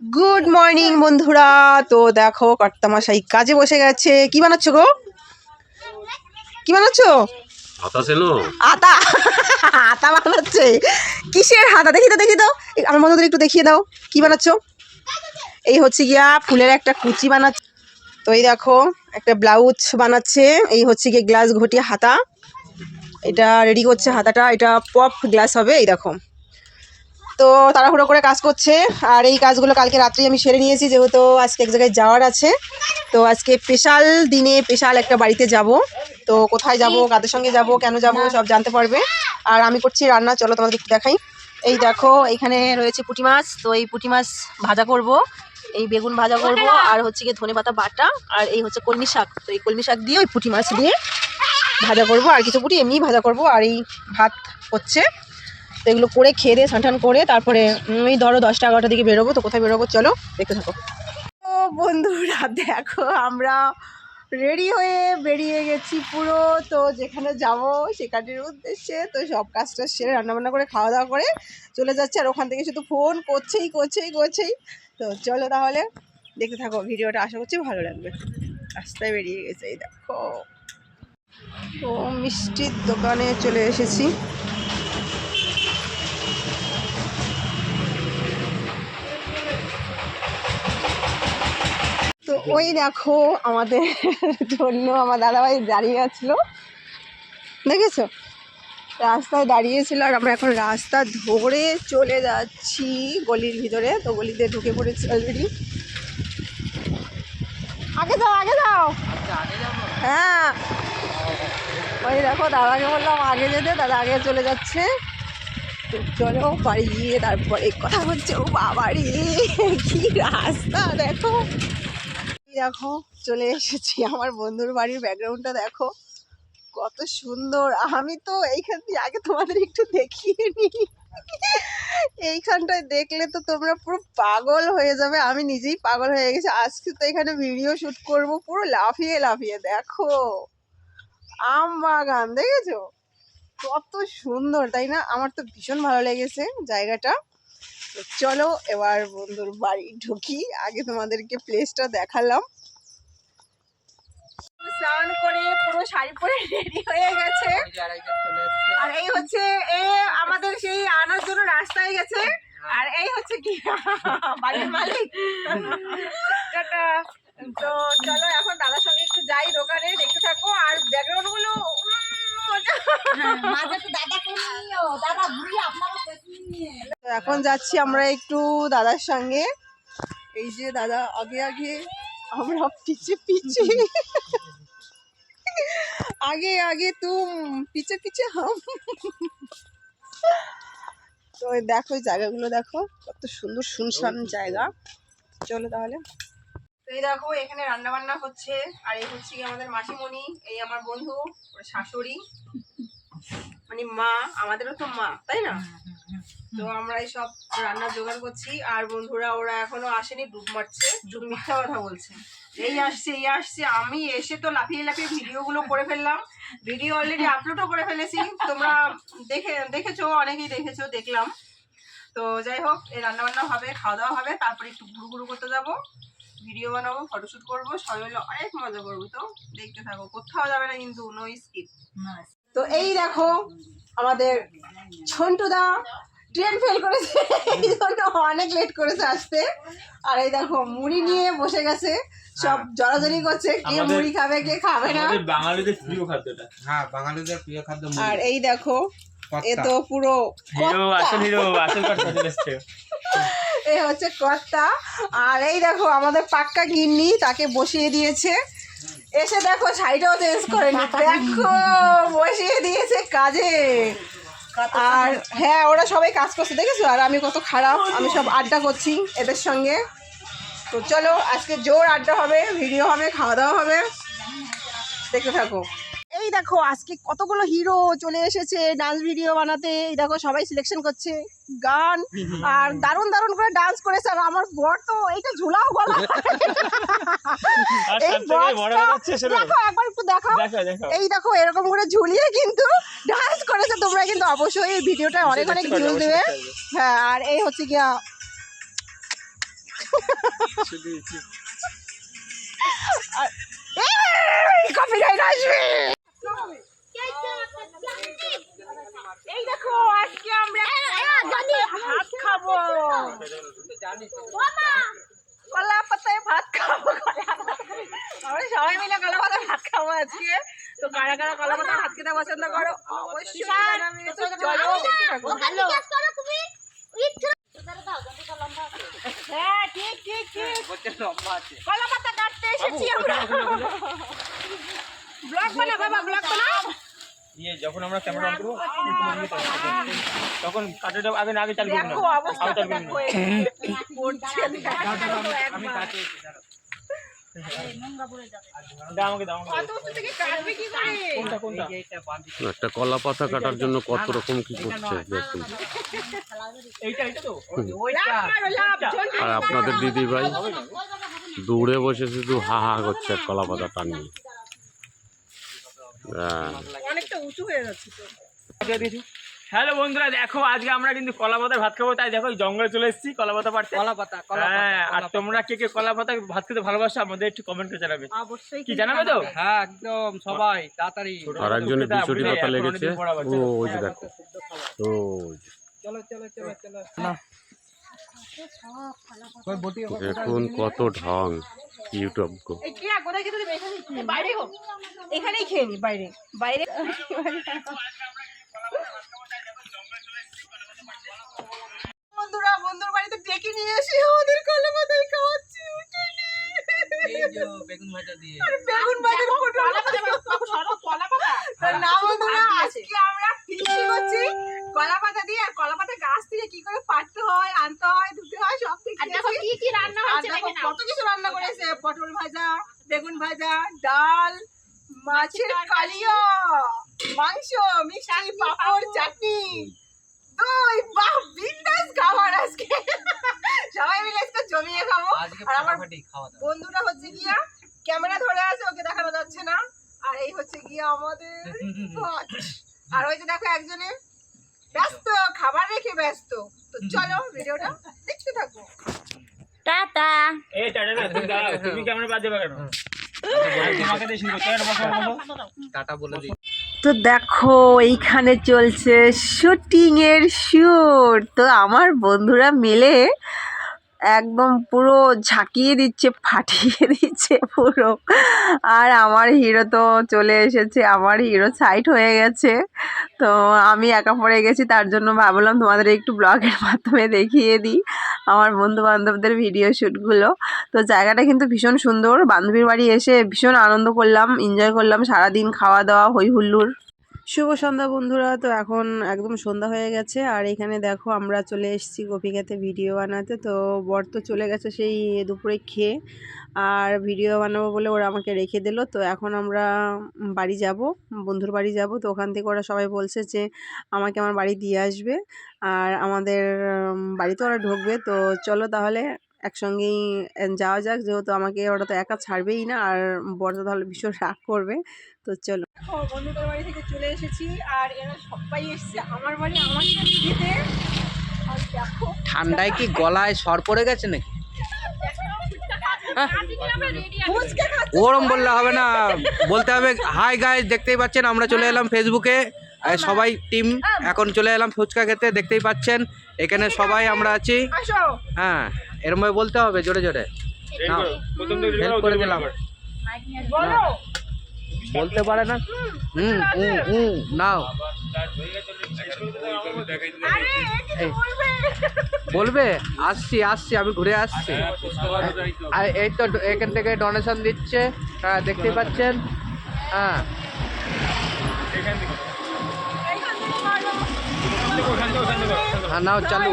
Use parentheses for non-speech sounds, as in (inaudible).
Good morning বন্ধুরা। তো দেখো কর্তামশাই কাজে বসে গেছে। কি বানাচ্ছ গো? কি বানাচ্ছ? আতা আতা। বানাচ্ছে। কিসের হাতা? দেখি তো দেখি দাও আমার বন্ধুদের একটু দেখিয়ে দাও। কি বানাচ্ছ? এই হচ্ছে গিয়া ফুলের একটা কুচি বানাচ্ছে তো এই দেখো একটা ব্লাউজ বানাচ্ছে। এই হচ্ছে গিয়ে গ্লাস ঘটি হাতা। এটা রেডি করছে হাতাটা। এটা পপ গ্লাস হবে এই দেখো। তো তাড়াহুড়ো করে কাজ করছে। আর এই কাজগুলো কালকে রাত্রেই আমি সেরে নিয়েছি, যেহেতু আজকে এক জায়গায় যাওয়ার আছে। তো আজকে স্পেশাল দিনে স্পেশাল একটা বাড়িতে যাব। তো কোথায় যাব, কাদের সঙ্গে যাব, কেন যাব, সব জানতে পারবে। আর আমি করছি রান্না, চলো তোমাদের একটু দেখাই। এই দেখো, এখানে রয়েছে পুঁটি মাছ। তো এই পুঁটি মাছ ভাজা করব। এই বেগুন ভাজা করব, আর হচ্ছে গিয়ে ধনে পাতা বাটা, আর এই হচ্ছে কলমি শাক। তো এই কলমি শাক দিয়ে ওই পুঁটি মাছ দিয়ে ভাজা করব। আর কিছু পুঁটি এমনি ভাজা করব। আর এই ভাত হচ্ছে। তো এগুলো করে খেয়ে দিয়ে স্নান করে তারপরে এই ধরো দশটা এগারোটার দিকে বেরোবো তো কোথায় বেরোবো চলো দেখতে থাকো। ও বন্ধুরা, দেখো আমরা রেডি হয়ে বেরিয়ে গেছি পুরো। তো যেখানে যাব সেখানের উদ্দেশ্যে, তো সব কাজটা সেরে রান্নাবান্না করে খাওয়া দাওয়া করে চলে যাচ্ছে। আর ওখান থেকে শুধু ফোন করছেই করছেই করছেই। তো চলো তাহলে দেখতে থাকো ভিডিওটা, আশা করছি ভালো লাগবে। রাস্তায় বেরিয়ে গেছে, এই দেখো। ও মিষ্টির দোকানে চলে এসেছি। ওই দেখো আমাদের জন্য আমার দাদাভাই দাঁড়িয়ে আছিল। দেখেছ? রাস্তায় দাঁড়িয়েছিল আর আমরা এখন রাস্তা ধরে চলে যাচ্ছি গলির ভিতরে। তো গলিতে ঢুকে পড়েছি অলরেডি আগে যাও আগে যাও। হ্যাঁ। ওই দেখো দাদাকে বললাম আগে যেতে দাদা আগে চলে যাচ্ছে। চলো বাড়ি গিয়ে তারপরে কথা হচ্ছে। ও বাবারি কি রাস্তা দেখো। দেখো, চলে এসেছি। আমার বন্ধুর বাড়ির ব্যাকগ্রাউন্ডটা দেখো। কত সুন্দর। আমি তো এইখান দিয়ে আগে তোমাদের একটু দেখিয়ে নিই। এইখানটায় দেখলে তো তোমরা পুরো পাগল হয়ে যাবে। আমি নিজেই পাগল হয়ে গেছি। আজকে তো এখানে ভিডিও শ্যুট করব। পুরো লাফিয়ে লাফিয়ে দেখো। আম বাগান, দেখেছ? কত সুন্দর, তাই না? আমার তো ভীষণ ভালো লেগেছে জায়গাটা। চলো এবার বন্ধুর বাড়ি ঢুকি। আগে তোমাদেরকে প্লেসটা দেখালাম। স্নান করে পুরো শাড়ি পরে রেডি হয়ে গেছে। আর এই হচ্ছে এ আমাদের সেই আনার জন্য রাস্তায় গেছে। আর এই হচ্ছে কি? (laughs) বাড়ির মালিক। (laughs) টাটা। তো চলো এখন দাদার সঙ্গে একটু যাই দোকানে দেখতে থাকো। আর ব্যাকগ্রাউন্ডগুলো। তো এখন যাচ্ছি আমরা একটু দাদার সঙ্গে। এই যে দাদা আগে আগে আমরা পিছে পিছে। আগে আগে তুম পিছে পিছে হাম। তো দেখো এই জায়গাগুলো দেখো কত সুন্দর শুনশান জায়গা। চলো তাহলে। তো এই দেখো এখানে রান্না বান্না হচ্ছে আর এই হচ্ছে কি আমাদের মাসিমণি এই আমার বন্ধু শাশুড়ি। মানে মা আমাদেরও তো মা তাই না? তো আমরা এই সব রান্নার জোগাড় করছি। আর বন্ধুরা ওরা এখনও আসেনি ডুব মারছে। ডুব মিথ্যা কথা বলছে। এই আসছে এই আসছে। আমি এসে তো লাফিয়ে লাফিয়ে ভিডিও গুলো করে ফেললাম। ভিডিও অলরেডি আপলোডও করে ফেলেছি। তোমরা দেখে দেখেছ অনেকেই দেখেছ দেখলাম। তো যাই হোক এই রান্না বান্না হবে খাওয়া দাওয়া হবে। তারপরে একটু ঘুরু ঘুরু করতে যাব। ভিডিও বানাবো ফটোশুট করব। সবাই মিলে অনেক মজা করব তো দেখতে থাকো। কোথাও যাবে না কিন্তু নো স্কিপ তো এই দেখো আমাদের ঝন্টুদা ট্রেন ফেল করেছে। এই জন্য অনেক লেট করেছে আসতে। আর এই দেখো মুড়ি নিয়ে বসে গেছে। সব জড়াজড়ি করছে কে মুড়ি খাবে কে খাবে না। বাঙালিদের প্রিয় খাদ্যটা হ্যাঁ বাঙালিদের প্রিয় খাদ্য আর এই দেখো এ তো পুরো আসল হিরো আসল কথা চলে এ হচ্ছে কর্তা। আর এই দেখো আমাদের পাক্কা গিন্নি তাকে বসিয়ে দিয়েছে। এসে দেখো শাড়িটাও চেঞ্জ করে নি দেখো বসিয়ে দিয়েছে কাজে। আর হ্যাঁ ওরা সবাই কাজ করছে দেখেছ? আর আমি কত খারাপ আমি সব আড্ডা করছি এদের সঙ্গে। তো চলো আজকে জোর আড্ডা হবে ভিডিও হবে খাওয়া দাওয়া হবে। দেখতে থাকো। এই দেখো আজকে কতগুলো হিরো চলে এসেছে ডান্স ভিডিও বানাতে। এই দেখো সবাই সিলেকশন করছে গান। আর দারুণ দারুণ করে ডান্স করেছে আর আমার বর তো এইটা ঝুলাও গলা। এই দেখো একবার একটু দেখাও দেখো দেখো এই দেখো এরকম করে ঝুলিয়ে কিন্তু ডান্স করেছে তোমরা কিন্তু অবশ্যই এই ভিডিওটা অনেক অনেক পারবে, দেবে হ্যাঁ আর এই হচ্ছে গিয়া আর- এই, আসবে। এই দেখো আজকে আমরা ভাত খাব কলা পাতায় ভাত খাব কলা। আমরা সবাই মিলে কলা পাতায় ভাত খাব আজকে। তো কারা কারা কলা পাতায় ভাত খেতে পছন্দ করো? অবশ্যই জানাবে। তো চলো দেখতে থাকো। হ্যাঁ ঠিক ঠিক ঠিক। কলা পাতা কাটতে এসেছি আমরা। ব্লগ বানা বাবা ব্লগ বানা ইয়ে যখন আমরা ক্যামেরা অন করব তখন কাটাটা আগে না আগে চালু করব না অবস্থা চালু করব একটা কলা পাতা কাটার জন্য কত রকম কি করছে দেখুন। আর আপনাদের দিদি ভাই দূরে বসে শুধু হা হা করছে কলা পাতা টানিয়ে হ্যাঁ। অনেকটা উঁচু হয়ে যাচ্ছে তো। হ্যালো বন্ধুরা দেখো আজকে আমরা কিন্তু কলা পাতায় ভাত খাব তাই দেখো জঙ্গলে চলে এসেছি কলা পাতা পাড়তে। কলা পাতা হ্যাঁ আর তোমরা কে কে কলা পাতায় ভাত খেতে ভালোবাসো আমাদের একটু কমেন্ট করে জানাবে। অবশ্যই কি জানাবে তো? হ্যাঁ একদম সবাই তাড়াতাড়ি। আর একজনের বুঝলে, পাতা এখন লেগেছে। ও ওই যে দেখো। ও চলো চলো চলো চলো। না। দেখুন কত ঢং। ইউটিউব গো। এখানেই খেয়ে নি, বাইরে হোক এখানেই খেয়ে নি বাইরে। বন্ধুরা বন্ধুর বাড়িতে ডেকে নিয়ে এসে ওদের কলা পাতায় খাওয়াচ্ছি উঠেনি বেগুন ভাজা দিয়ে। বেগুন বাজার তো না বন্ধুরা আজকে আমরা ফিশি করছি কলা পাতা দিয়ে আর কলা পাতা গাছ থেকে কি করে পাড়তে হয় আনতে হয় ধুতে হয় সব থেকে কি কি রান্না হয়েছে কত কিছু রান্না করেছে পটল ভাজা বেগুন ভাজা ডাল মাছের কালিয়া মাংস মিষ্টি পাপড়। চাটনি দই বাহ বিন্দাস খাবার আজকে সবাই মিলে আজকে জমিয়ে খাব আর আমার ফাটাফাটি খাওয়া দাওয়া। বন্ধুটা হচ্ছে গিয়া ক্যামেরা ধরে আছে ওকে দেখানো যাচ্ছে না। আর এই হচ্ছে গিয়া আমাদের আর ওই যে দেখো একজনে ব্যস্ত খাবার রেখে ব্যস্ত। তো চলো ভিডিওটা দেখতে থাকো। টাটা। এই টাটা না তুমি দাঁড়াও তুমি ক্যামেরা বাদ দেবে কেন? তোমাকে দিয়ে শুরু করতে হবে বসো বসো টাটা বলে দিই। তো দেখো এইখানে চলছে শুটিং এর শুট তো আমার বন্ধুরা মিলে একদম পুরো ঝাঁকিয়ে দিচ্ছে, ফাটিয়ে দিচ্ছে পুরো। আর আমার হিরো তো চলে এসেছে, আমার হিরো সাইড হয়ে গেছে। তো আমি একা পড়ে গেছি, তার জন্য ভাবলাম তোমাদের একটু ব্লগের মাধ্যমে দেখিয়ে দিই আমার বন্ধু বান্ধবদের ভিডিও শ্যুটগুলো তো জায়গাটা কিন্তু ভীষণ সুন্দর, বান্ধবীর বাড়ি এসে ভীষণ আনন্দ করলাম এনজয় করলাম, সারাদিন খাওয়া দাওয়া, হই হুল্লোড়। শুভ সন্ধ্যা বন্ধুরা। তো এখন একদম সন্ধ্যা হয়ে গেছে। আর এখানে দেখো আমরা চলে এসেছি গোপীখাতে ভিডিও বানাতে। তো বর তো চলে গেছে সেই দুপুরে খেয়ে। আর ভিডিও বানাবো বলে ওরা আমাকে রেখে দিল। তো এখন আমরা বাড়ি যাব, বন্ধুর বাড়ি যাব। তো ওখান থেকে ওরা সবাই বলছে যে, আমাকে আমার বাড়ি দিয়ে আসবে। আর আমাদের বাড়িতে ওরা ঢুকবে। তো চলো তাহলে একসঙ্গেই যাওয়া যাক। যেহেতু আমাকে ওরা তো একা ছাড়বেই না। আর বর তো তাহলে ভীষণ রাগ করবে। তো চলো। বন্ধুদের বাড়ি থেকে চলে এসেছি। আর এরা সবাই এসেছে আমার বাড়ি আমাকে দিতে আর দেখো ঠান্ডায় কি গলায় সর পড়ে গেছে নাকি? ফুচকা ওরম বললে হবে না। বলতে হবে হাই গাইস দেখতেই পাচ্ছেন আমরা চলে এলাম ফেসবুকে আর সবাই টিম এখন চলে এলাম ফুচকা খেতে দেখতেই পাচ্ছেন। এখানে সবাই আমরা আছি। হ্যাঁ এরমভাবে বলতে হবে জোরে জোরে। হেল্প করে দিলাম। বলো। বলতে পারে না। হুম হুম হুম নাও। বলবে। বলবে? আসছি আসছি আমি ঘুরে আসছি। আর এই তো এখান থেকে ডোনেশন দিচ্ছে। হ্যাঁ দেখতেই পাচ্ছেন। হ্যাঁ। হ্যাঁ নাও চালু।